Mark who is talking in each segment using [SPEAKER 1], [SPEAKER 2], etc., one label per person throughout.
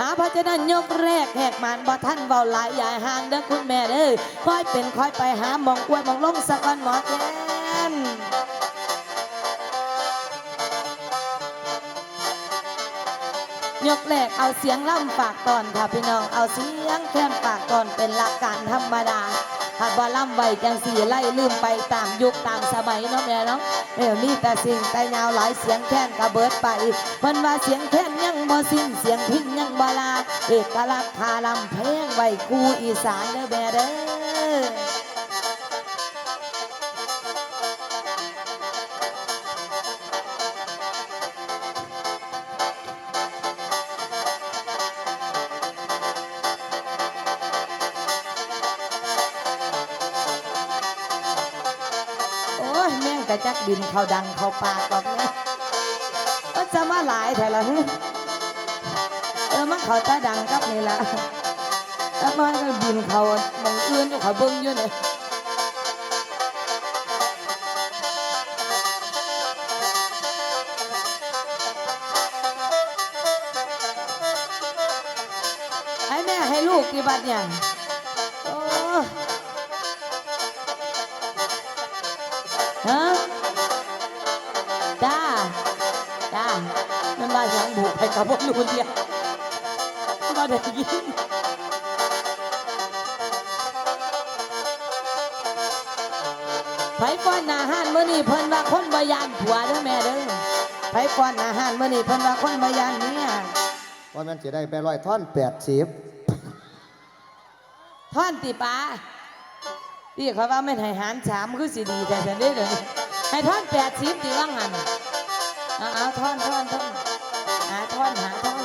[SPEAKER 1] อาเพราะฉะนั้นยกแรกแหกมันบ่ท่านเบาหลายใหญ่าห่างเด้อคุณแม่เด้อค่อยเป็นค่อยไปหามองกล้วยมองลงสักวันหมอแกนยกแรกเอาเสียงล่ำฝากตอนค่ะพี่น้องเอาเสียงแค้นฝากตอนเป็นหลักการธรรมดาหากว่าล่ำไว้จังสี่ไล่ลืมไปตามยุคตามสมัยเนาะแม่เนาะเออมีแต่สิ่งแต่ยาวหลายเสียงแค้นกระเบิดไปเพิ่นว่าเสียงแค้น ยังบ่สิ้นเสียงพิงยังบลา เอกลักษณ์คาลำเพลงไว้กูอีสานเด้อแม่เด้อโอ้แม่งกระจักบินเขาดังเขาปากบอกเลยก็จะมาหลายแต่ละเอ อมันเขาตาดังกับนี่ละแล้วมันก็บินเขามองอื่นอยู่เขาเบิ้งอยู่เนี่ยให้แม่ให้ลูกกี่บัดเนี่ยฮะจ้าจ้ามันมาอย่างบุกไปกับพวกนู้นเดีย วมาได้ยินไผฟ้อนอาหารมื้อนี้เพิ่นว่าคนบ่ยานผัวเด้อแม่เด้อไผฟ้อนอาหารมื้อนี้เพิ่นว่าคนบ่ยานเมีย
[SPEAKER 2] ว่ามันจะได้ไปร้อยท่อนแปดสิบ
[SPEAKER 1] ท่อนติปาพี่เขาว่าไม่นให้หารสามคือสิดีแต่ฉันได้อเลยให้ท่อนแปดสิบตีว่างันเอาเอาท่อนท่อนท่อนหาท่อนหาท่อน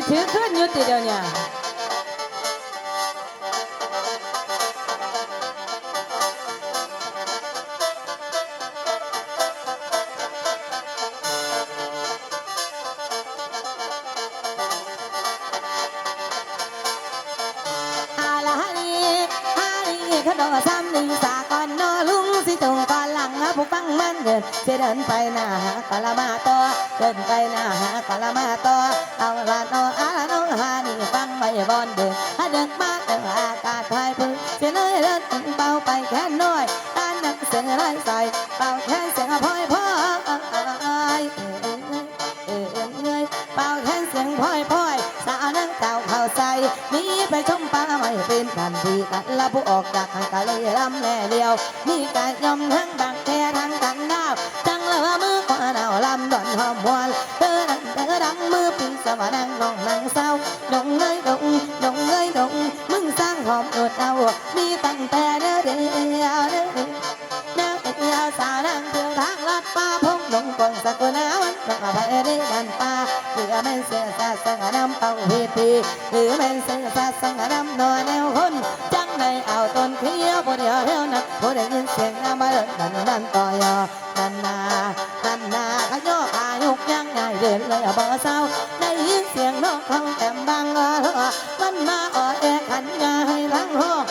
[SPEAKER 1] ที่ถือขึ้นอยู่ เดินจะเดินไปหน้าหากะละมาต่อเดินไปหน้าหากะละมาต่อเอาละโนอาละโนฮานี่ฟังไม่บอนเดินฮะเดินมาเดินอากาศพายพึ่งจะเลยเดินเบาไปแค่น้อยด้านนักเสียงไรใส่เบาแค่เสียงพลอยพอย เป็นกันทีกันละผู้ออกจากทางกะเลยลำแล่เลียวนี่กะยอมทั้งดังแค่ทั้งกันดาวจังละมือขวาดาวลำดอนหอมหวานเธอดังเธอดังมือปีสวรรค์นองนางเศร้าดงเงยดงดงเงยดงมึงสร้างหอมอดเอามีตั้งแต่เด้อเดียวเด้อเดียวนางเอียสานางเที่ยวทางลัดป่าพงดงกงสักนาวันนกอภัยได้ดันป่าหรือแม่นเสือสาสังนำเป่าเวทีหรือแม่นเสือ สาสังนำนอนแนวคนจังในเอาต้นเขียวบ่เดียวเท่านั้นผู้ได้ยินเสียงน้ำมาเดินดันนันต่อยอนันนานันนาขยออายุกยังไงเดินเลยบ่เศร้าได้ยินเสียงนกของแอ้มบางอะมันมาอ่อแอขันงาให้ทั้งห้อง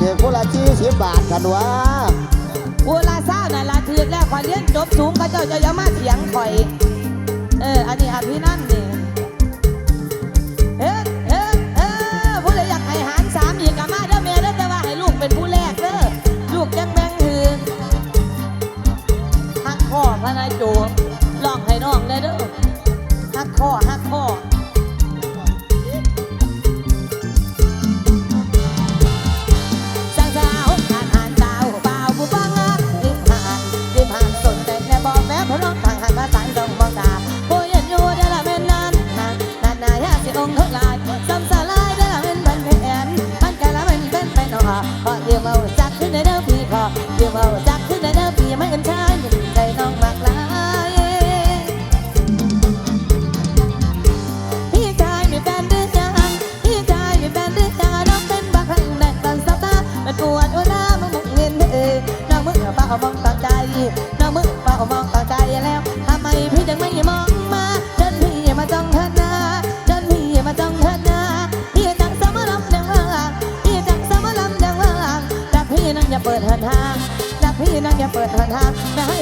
[SPEAKER 1] เถือคนละชี้
[SPEAKER 2] สิบบาทกันวะ
[SPEAKER 1] กูลาร้าน่ะลาถือแล้วขอเลี้ยงจบสูงก็เจ้าจะยังมาเถียงข่อย เออ อันนี้อภินันท์นี่ and I'm not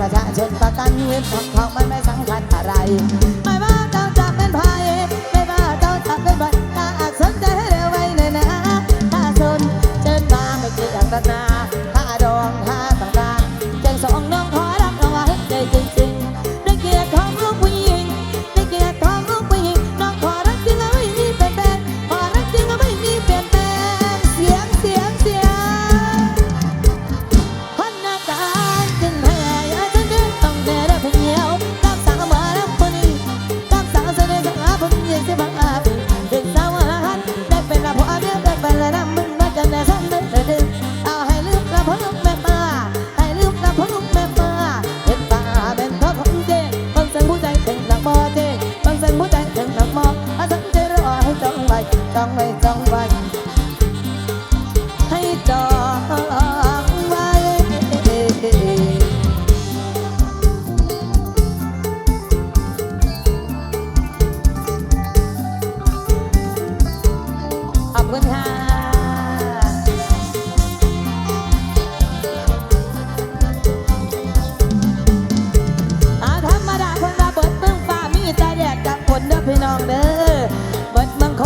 [SPEAKER 1] ประชาชนประกันเว็บของเขามัไม่สำคัญอะไร ไม่ว่าเจ้าจะเป็นภัยไม่ว่าเจ้าจะเป็นภัยถ้าสนใจให้เร็วไว้เลยนะ ถ้าสนเชิญมาไม่เกี่ยดศาสนา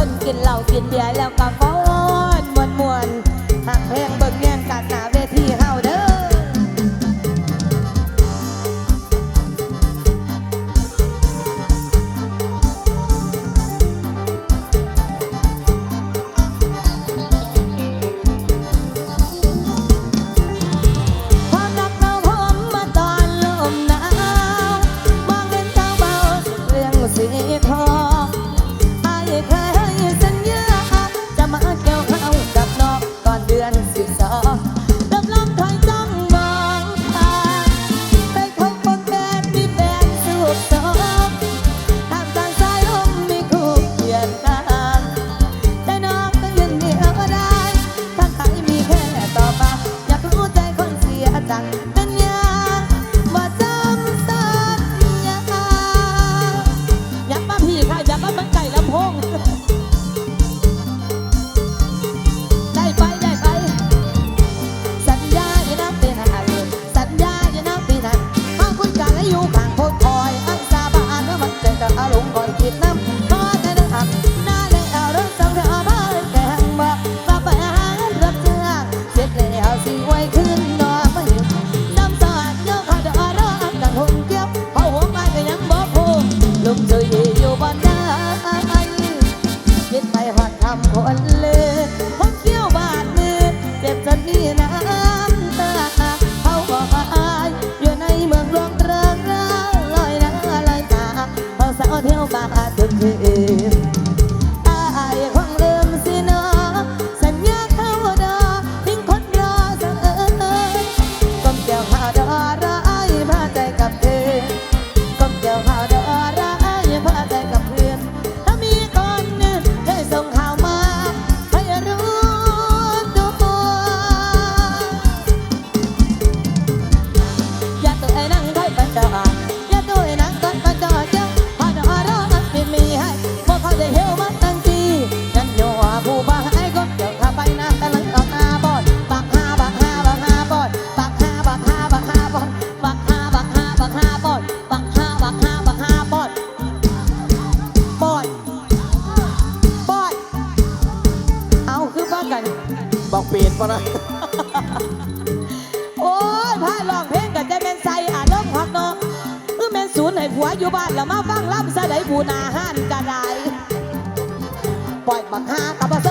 [SPEAKER 1] คนกินเหล้ากินเบียร์แล้วก็ฟ ปะนะโอ้ยพาลองเพลงกับใจแมนใส่านเรมณ์พักเนาะคือแมนศูนย์ให้ผัวอยู่บ้านแล้วมาฟังล่ำใส่ได้บูนาหันกระไดปล่อยบักฮากับบ่ใ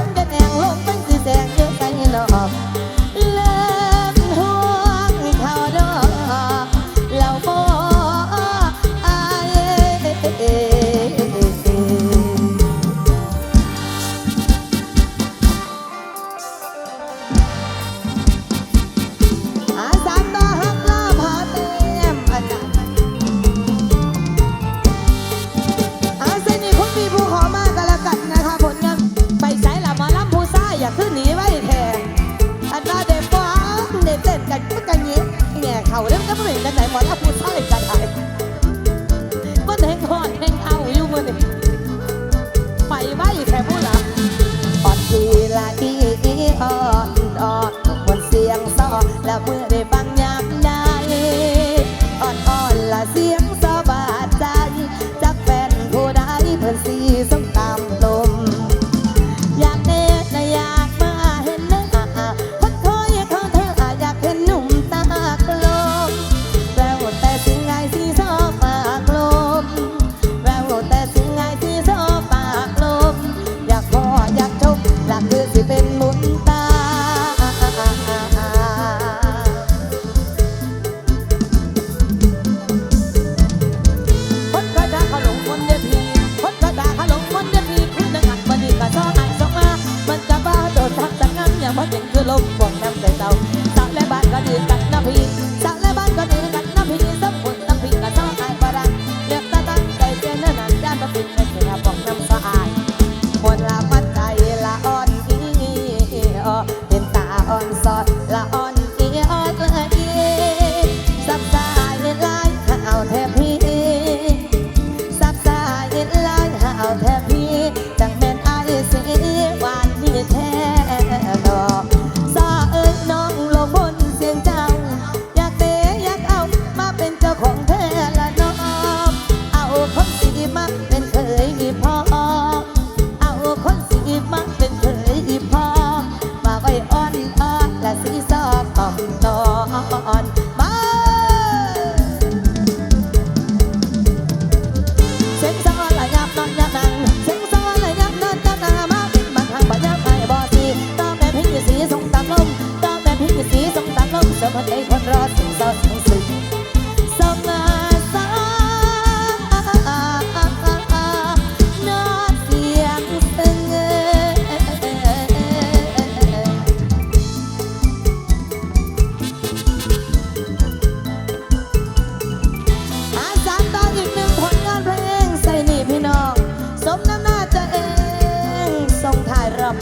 [SPEAKER 1] งถ่ายรับ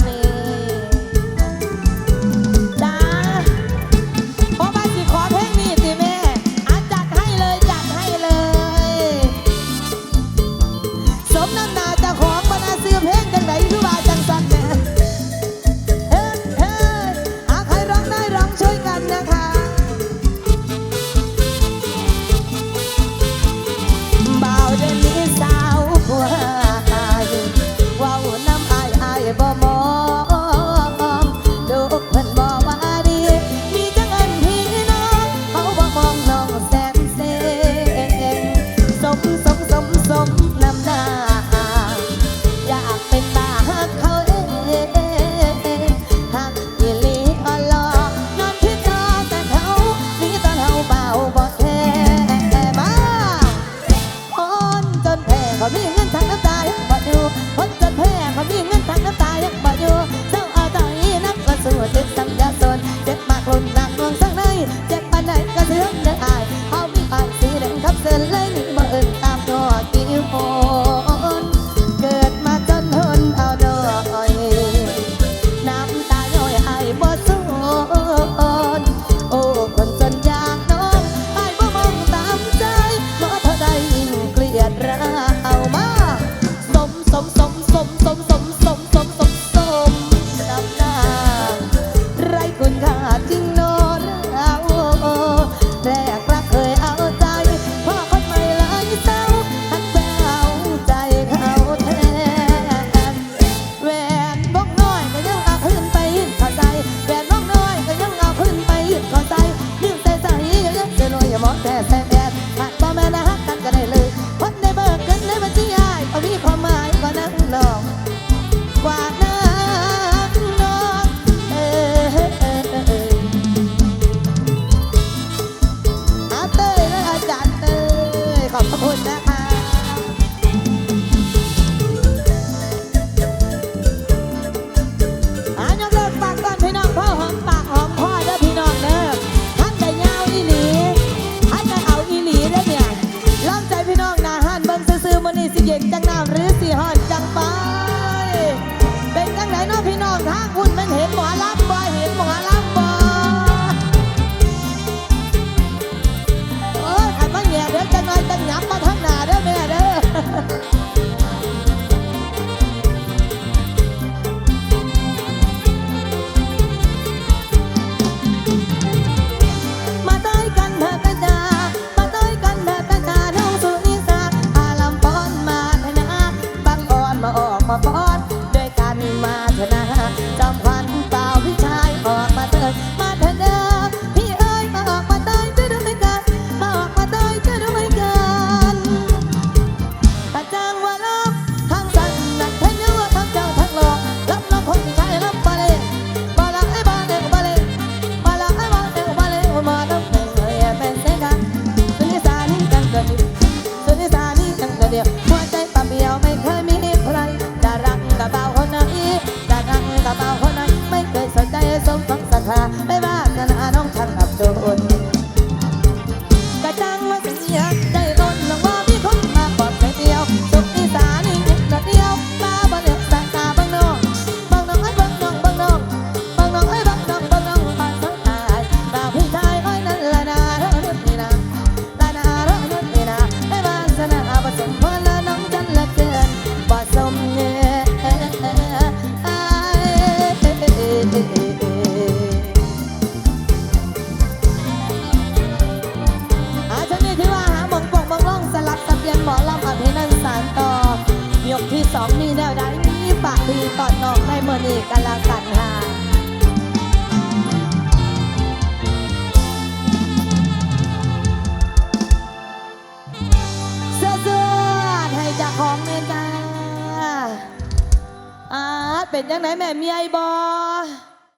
[SPEAKER 1] มีอะ